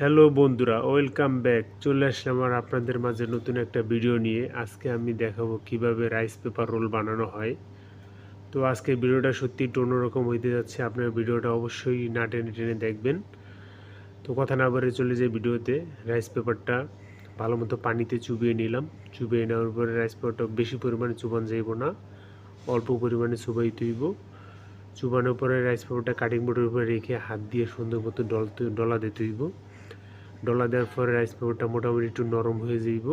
Hello বন্ধুরা, welcome back. চলে আসলাম আর আপনাদের মাঝে নতুন একটা ভিডিও নিয়ে। আজকে আমি দেখাবো কীভাবে রাইস পেপার রোল বানানো হয়। তো আজকে ভিডিওটা সত্যি একটু অন্যরকম হইতে যাচ্ছে। আপনার ভিডিওটা অবশ্যই না টেনে টেনে দেখবেন। তো কথা না বলে চলে যাই ভিডিওতে। রাইস পেপারটা ভালো মতো পানিতে চুবিয়ে নিলাম। চুবিয়ে নেওয়ার পরে রাইস পেপারটা বেশি পরিমাণে চুবান যাইব না। অল্প পরিমাণে চুবাই তুইব চুবানোর পরে রাইস পেপারটা কাটিং বোর্ডের উপরে রেখে হাত দিয়ে সুন্দর মতো ডল ডলা দিতে হইব। ডলা দেওয়ার পরে রাইস পেপারটা মোটামুটি একটু নরম হয়ে যাইব।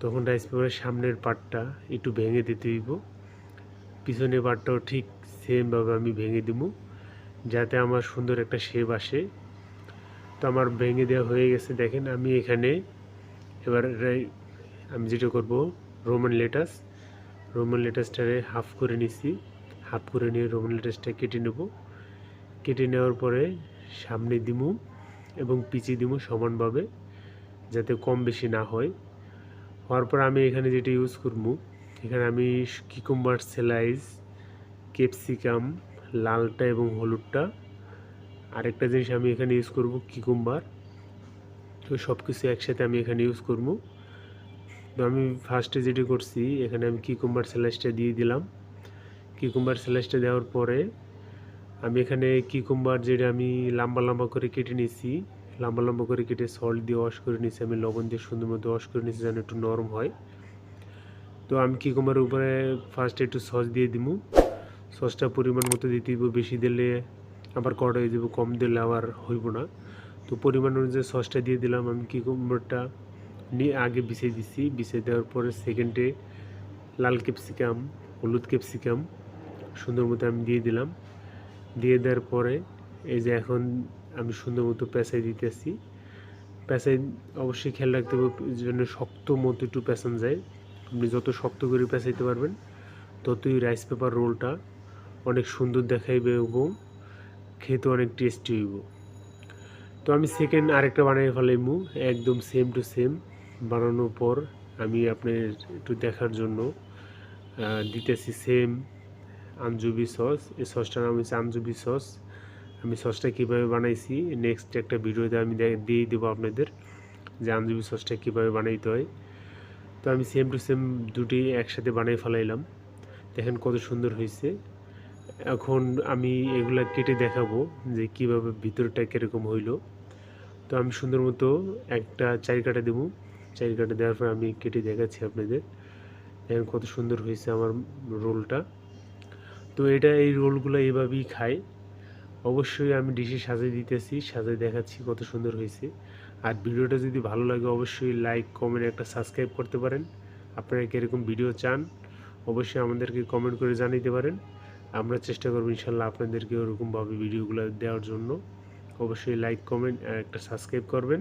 তখন রাইস পেপারের সামনের পার্টটা একটু ভেঙে দিতে হইব। পিছনের পার্টটাও ঠিক সেমভাবে আমি ভেঙে দিব, যাতে আমার সুন্দর একটা শেপ আসে। তো আমার ভেঙে দেওয়া হয়ে গেছে, দেখেন আমি এখানে এবার আমি যেটা করব রোমান লেটাস রোমান লেটাসটারে হাফ করে নিছি। হাফ করে নিয়ে রোমান লেটাসটা কেটে নেব। কেটে নেওয়ার পরে সামনে দিমু। এবং পিছিয়ে দিব সমানভাবে, যাতে কম বেশি না হয়। হওয়ার পর আমি এখানে যেটা ইউজ করব, এখানে আমি কিকুম্বার সেলাইজ ক্যাপসিকাম লালটা এবং হলুদটা। আরেকটা জিনিস আমি এখানে ইউজ করব কিকুম্বার তো সব কিছু একসাথে আমি এখানে ইউজ করব। তো আমি ফার্স্টে যেটি করছি, এখানে আমি কিকুম্বার স্যালাইসটা দিয়ে দিলাম। কিকুম্বার স্যালাইসটা দেওয়ার পরে আমি এখানে কিকুম্বার যেটা আমি লম্বা লম্বা করে কেটে নিয়েছি, লম্বা লম্বা করে কেটে সল্ট দিয়ে ওয়াশ করে নিয়েছি, আমি লবণ দিয়ে সুন্দর মতো ওয়াশ করে নিয়েছি যেন একটু নরম হয়। তো আমি কিকুম্বারের উপরে ফার্স্টে একটু সস দিয়ে দিব। সসটা পরিমাণ মতো দিতে দিব, বেশি দিলে আবার কড়া হয়ে যাবে, কম দিলে আবার হইব না। তো পরিমাণ অনুযায়ী সসটা দিয়ে দিলাম, আমি কিকুম্বারটা নিয়ে আগে বিছিয়ে দিছি, বিছিয়ে দেওয়ার পরে সেকেন্ডে লাল ক্যাপসিকাম হলুদ ক্যাপসিকাম সুন্দর মতো আমি দিয়ে দিলাম। দিয়ে দেওয়ার পরে এই যে এখন আমি সুন্দর মতো পেঁচাই দিতেছি। পেঁচাই অবশ্যই খেয়াল রাখতে হবে যেন শক্ত মতো একটু পেঁচান যায়। আপনি যত শক্ত করে পেঁচাইতে পারবেন, ততই রাইস পেপার রোলটা অনেক সুন্দর দেখাইবে এবং খেতে অনেক টেস্টি হইব। তো আমি সেকেন্ড আরেকটা বানিয়ে ফেলাইমু, একদম সেম টু সেম বানানোর পর আমি আপনার একটু দেখার জন্য দিতেছি সেম আঞ্জুবি সস। এই সসটার নাম হচ্ছে আঞ্জুবি সস। আমি সসটা কীভাবে বানাইছি নেক্সট একটা ভিডিওতে আমি দিয়ে দেবো আপনাদের যে আঞ্জুবি সসটা কীভাবে বানাইতে হয়। তো আমি সেম টু সেম দুটি একসাথে বানাই ফেলাইলাম। দেখেন কত সুন্দর হয়েছে এখন আমি এগুলা কেটে দেখাবো যে কীভাবে ভিতরটা কীরকম হইল। তো আমি সুন্দর মতো একটা চারি কাটা দেবো। চারি কাটা দেওয়ার পর আমি কেটে দেখাচ্ছি আপনাদের। দেখেন কত সুন্দর হয়েছে আমার রোলটা। তো এটা এই রোলগুলো এইভাবেই খাই অবশ্যই আমি ডিশে সাজিয়ে দিতেছি সাজিয়ে দেখাচ্ছি কত সুন্দর হয়েছে। আর ভিডিওটা যদি ভালো লাগে অবশ্যই লাইক কমেন্ট একটা সাবস্ক্রাইব করতে পারেন। আপনারা কীরকম ভিডিও চান, অবশ্যই আমাদেরকে কমেন্ট করে জানাইতে পারেন। আমরা চেষ্টা করব ইনশাল্লাহ আপনাদেরকে ওরকমভাবে ভিডিওগুলো দেওয়ার জন্য। অবশ্যই লাইক কমেন্ট একটা সাবস্ক্রাইব করবেন।